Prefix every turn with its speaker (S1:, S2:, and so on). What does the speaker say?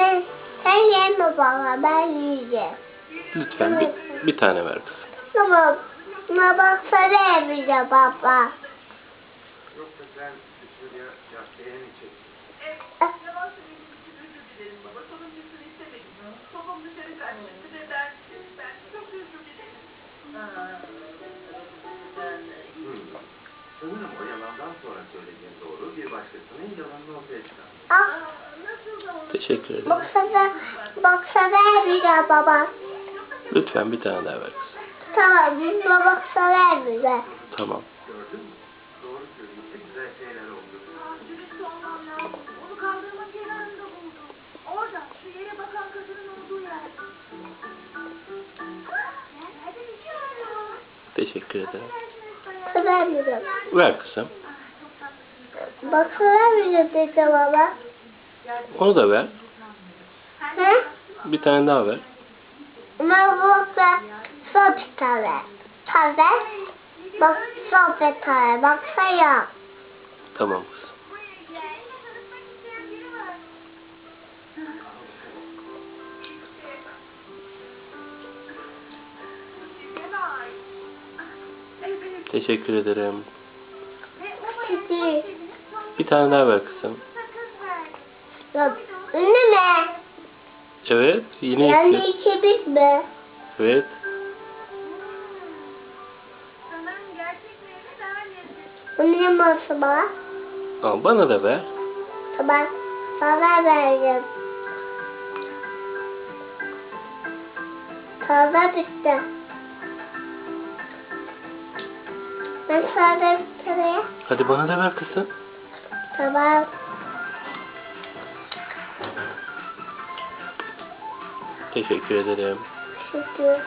S1: Anne sen yeme baba ben yiyeceğim.
S2: Lütfen bir, bir tane ver kızım.
S1: Baba buna baksana evine baba.
S3: Yoksa sen üstünü ya, ya beğeni çek.
S4: Yavaşça benim için
S3: Sanırım o yalandan sonra söylediğin doğru bir başkasının yalanını ortaya çıkar.
S1: ah,
S2: Teşekkür ederim.
S1: baksana, baksana evine baba.
S2: Lütfen bir tane daha ver kızım.
S1: Tamam buna baksana evine.
S2: Tamam.
S3: Gördün mü? Doğru söyleyince güzel şeyler oldu.
S4: dürüst olmam lazım. Onu kaldırma kenarında buldum. Orada, şu yere bakan kadının olduğu yer. Nerede bir arıyor?
S2: Teşekkür ederim.
S1: Evine.
S2: Ver kızım.
S1: Baksana evine dedi baba.
S2: Onu da ver.
S1: Hı?
S2: Bir tane daha ver.
S1: Ama burada son bir tane. Taze. Bak son bir tane. Baksana.
S2: Tamam kızım. Teşekkür ederim. Bir tane daha ver kızım.
S1: Ya, ne ne?
S2: Evet. Yine
S1: Yani bit mi?
S2: Evet.
S4: Sanırım gerçek meyve daha lezzetli.
S1: Bu ne nasıl baba?
S2: Al bana da ver.
S1: Tamam. Sana vereceğim. Taze bitti. Ben sana bir kere.
S2: Hadi bana da ver kızım.
S1: Tamam.
S2: Teşekkür ederim.
S1: Şükür.